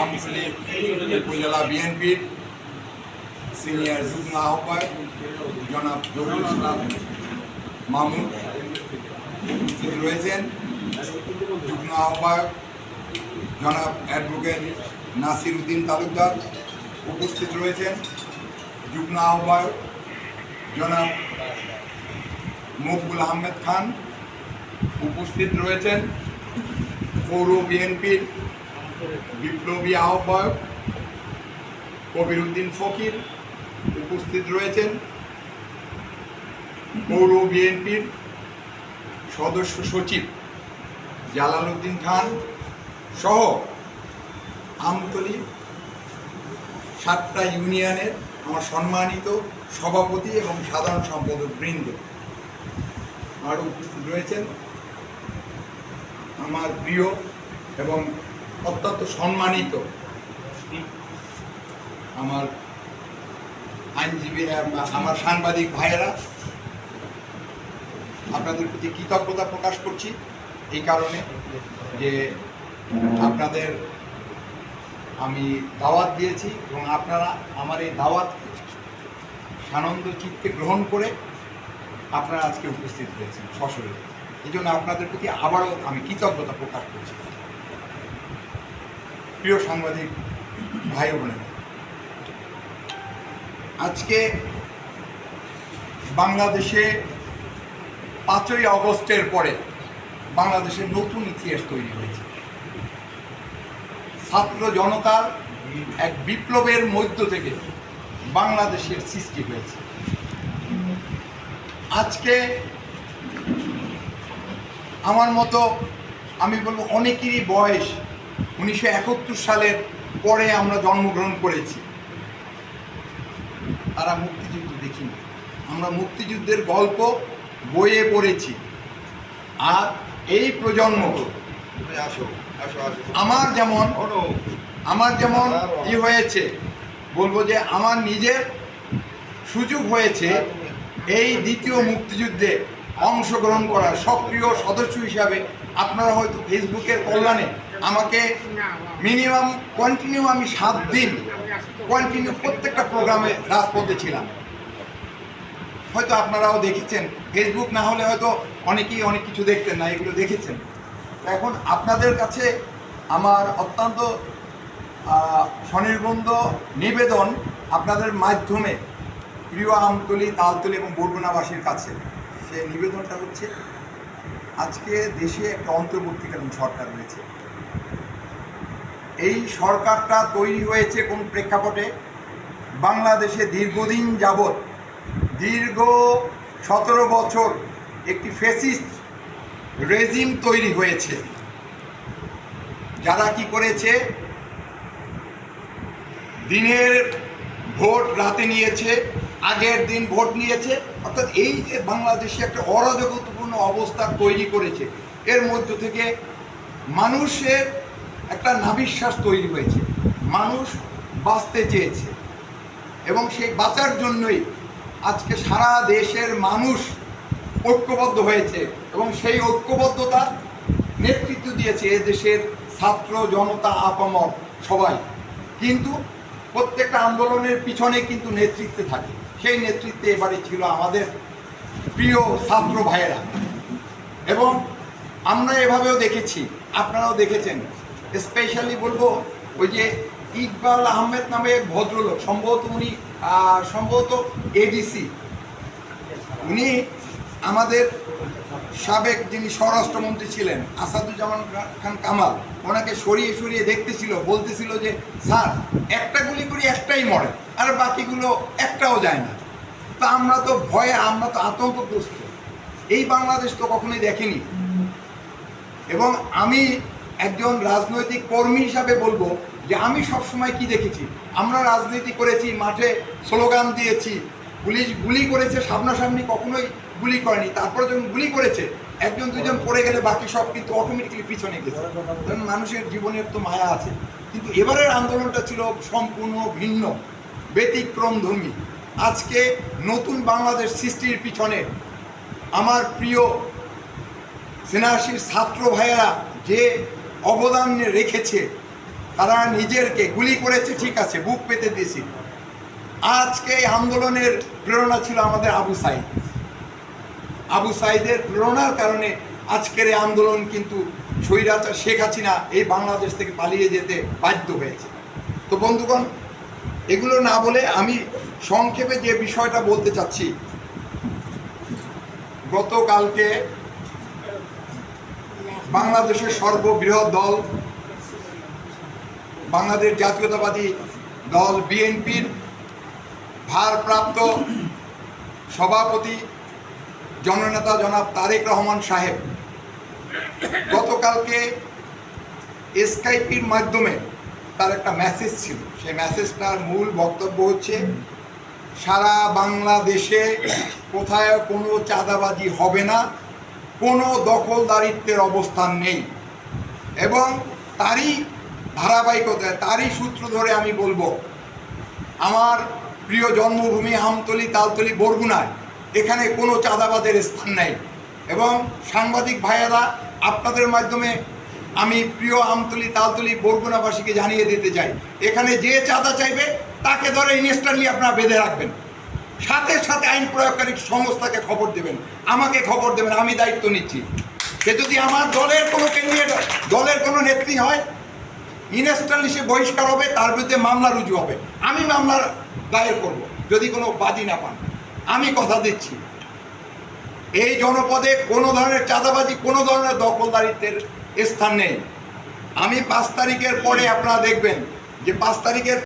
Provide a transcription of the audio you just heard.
আমসলিম উপজেলা বিএনপির সিনিয়র যুগ্ম আহ্বায়ক, জনাব জহুরুল ইসলাম মামুন। উপস্থিত রয়েছেন যুগ্ম আহ্বায়ক, জনাব অ্যাডভোকেট নাসির উদ্দিন তালুকদার উপস্থিত রয়েছেন। যুগ্ম আহ্বায়ক, জনাব মকবুল আহমেদ খান উপস্থিত রয়েছেন। পৌর বিএনপির বিপ্লবী আহ্বায়ক কবির উদ্দিন ফকির উপস্থিত রয়েছেন। পৌর বিএনপির সদস্য সচিব জালাল উদ্দিন খান সহ আমতলী সাতটা ইউনিয়নের আমার সম্মানিত সভাপতি এবং সাধারণ সম্পাদক বৃন্দ। আরও উপস্থিত রয়েছেন আমার প্রিয় এবং অত্যন্ত সম্মানিত আমার আইনজীবী আমার সাংবাদিক ভাইয়েরা, আপনাদের প্রতি কৃতজ্ঞতা প্রকাশ করছি এই কারণে যে আপনাদের আমি দাওয়াত দিয়েছি এবং আপনারা আমার এই দাওয়াত সানন্দ চিত্তে গ্রহণ করে আপনারা আজকে উপস্থিত হয়েছেন সশরীরে। এই জন্য আপনাদের প্রতি আবারও আমি কৃতজ্ঞতা প্রকাশ করছি। প্রিয় সাংবাদিক, ভাই বোনেরা, আজকে বাংলাদেশে পাঁচই অগস্টের পরে বাংলাদেশের নতুন ইতিহাস তৈরি হয়েছে। ছাত্র জনতার এক বিপ্লবের মধ্য থেকে বাংলাদেশের সৃষ্টি হয়েছে। আজকে আমার মতো আমি বলব অনেকেরই বয়স উনিশশো একাত্তর সালের পরে আমরা জন্মগ্রহণ করেছি। তারা মুক্তিযুদ্ধ দেখিনি। আমরা মুক্তিযুদ্ধের গল্প বইয়ে পড়েছি। আর এই প্রজন্ম আসো আসো আসো। আমার যেমন আমার যেমন ই হয়েছে বলব যে আমার নিজের সুযোগ হয়েছে এই দ্বিতীয় মুক্তিযুদ্ধে অংশগ্রহণ করার সক্রিয় সদস্য হিসাবে আপনারা হয়তো ফেসবুকের কল্যাণে আমাকে মিনিমাম কন্টিনিউ আমি সাত দিন কন্টিনিউ প্রত্যেকটা প্রোগ্রামে রাজপথে ছিলাম। হয়তো আপনারাও দেখেছেন ফেসবুক না হলে হয়তো অনেকেই অনেক কিছু দেখতেন না, এগুলো দেখেছেন। এখন আপনাদের কাছে আমার অত্যন্ত স্বনির্বন্ধ নিবেদন আপনাদের মাধ্যমে প্রিয় আমতলি, তালতলি এবং বরগুনাবাসীর কাছে। সে নিবেদনটা হচ্ছে, আজকে দেশে একটা অন্তর্বর্তীকালীন সরকার রয়েছে। এই সরকারটা তৈরি হয়েছে কোন প্রেক্ষাপটে? বাংলাদেশে দীর্ঘদিন যাবৎ, দীর্ঘ সতেরো বছর একটি ফেসিস্ট রেজিম তৈরি হয়েছে। যারা কি করেছে? দিনের ভোট রাতে নিয়েছে। আগের দিন ভোট নিয়েছে, অর্থাৎ এই যে বাংলাদেশে একটা অরাজকতাপূর্ণ অবস্থা তৈরি করেছে, এর মধ্য থেকে মানুষের একটা নাবিশ্বাস তৈরি হয়েছে, মানুষ বাঁচতে চেয়েছে, এবং সেই বাঁচার জন্যই আজকে সারা দেশের মানুষ ঐক্যবদ্ধ হয়েছে, এবং সেই ঐক্যবদ্ধতার নেতৃত্ব দিয়েছে এ দেশের ছাত্র জনতা আপামর সবাই। কিন্তু প্রত্যেকটা আন্দোলনের পিছনে কিন্তু নেতৃত্বে থাকে। সেই নেতৃত্বে এবারে ছিল আমাদের প্রিয় ছাত্র ভাইয়েরা। এবং আমরা এভাবেও দেখেছি, আপনারাও দেখেছেন স্পেশালি বলব ওই যে ইকবাল আহমেদ নামে এক ভদ্রলোক, সম্ভবত উনি সম্ভবত এডিসি উনি আমাদের সাবেক যিনি স্বরাষ্ট্রমন্ত্রী ছিলেন, আসাদুজ্জামান খান কামাল, ওনাকে সরিয়ে সরিয়ে দেখতেছিল, বলতেছিল যে, স্যার, একটা গুলি করি, একটাই মরে, আর বাকিগুলো একটাও যায় না। তা আমরা তো ভয়ে, আমরা তো আতঙ্কগ্রস্ত। এই বাংলাদেশ তো কখনোই দেখেনি। এবং আমি একজন রাজনৈতিক কর্মী হিসাবে বলব যে, আমি সবসময় কি দেখেছি? আমরা রাজনীতি করেছি, মাঠে স্লোগান দিয়েছি, পুলিশ গুলি করেছে, সামনাসামনি কখনোই গুলি করেনি, তারপরে যখন গুলি করেছে, একজন, দুজন পড়ে গেলে বাকি সব কিন্তু অটোমেটিক্যালি পিছনে গেছে। কারণ মানুষের জীবনের তো মায়া আছে। কিন্তু এবারের আন্দোলনটা ছিল সম্পূর্ণ ভিন্ন ব্যতিক্রমধর্মী আজকে নতুন বাংলাদেশ সৃষ্টির পিছনে আমার প্রিয় সেনাশির ছাত্র ভাইয়েরা যে অবদান রেখেছে, তারা নিজেরকে গুলি করেছে, ঠিক আছে, বুক পেতে দিয়েছি। আজকে আন্দোলনের প্রেরণা ছিল আমাদের আবু সাইদ। আবু সাইদের প্রেরণার কারণে আজকের এই আন্দোলন কিন্তু স্বৈরাচার শেখ হাসিনা এই বাংলাদেশ থেকে পালিয়ে যেতে বাধ্য হয়েছে। তো বন্ধুগণ, এগুলো না বলে আমি সংক্ষেপে যে বিষয়টা বলতে চাচ্ছি, গতকালকে বাংলাদেশের সর্ববৃহৎ দল, বাংলাদেশ জাতীয়তাবাদী দল, বিএনপির ভারপ্রাপ্ত সভাপতি জননেতা জনাব তারেক রহমান সাহেব, গতকালকে স্কাইপির মাধ্যমে তার একটা মেসেজ ছিল। সেই মেসেজটার মূল বক্তব্য হচ্ছে, সারা বাংলাদেশে কোথায় কোনো চাঁদাবাজি হবে না, কোনো দখলদারিত্বের অবস্থান নেই। এবং তারই ধারাবাহিকতায়, তারই সূত্র ধরে আমি বলব, আমার প্রিয় জন্মভূমি আমতলি তালতলি বরগুনায় এখানে কোনো চাঁদাবাদের স্থান নেই। এবং সাংবাদিক ভাইয়েরা, আপনাদের মাধ্যমে আমি প্রিয় আমতলি তালতলি বরগুনাবাসীকে জানিয়ে দিতে চাই, এখানে যে চাঁদা চাইবে, তাকে ধরে ইনস্ট্যান্টলি আপনারা বেঁধে রাখবেন। সাথে সাথে আইন প্রয়োগকারী সংস্থাকে খবর দেবেন। আমাকে খবর দেবেন, আমি দায়িত্ব নিচ্ছি। সে যদি আমার দলের কোনো কেন্দ্রীয় দলের কোনো নেত্রী হয়, ইনস্ট্যান্টলি সে বহিষ্কার হবে, তার বিরুদ্ধে মামলা রুজু হবে। আমি মামলা দায়ের করব, যদি কোনো বাদী না পান। আমি কথা দিচ্ছি। এই জনপদে কোনো ধরনের চাঁদাবাজি, কোনো ধরনের দখলদারিত্বের স্থান নেই। আমি পাঁচ তারিখের পরে আপনারা দেখবেন যে পাঁচ তারিখের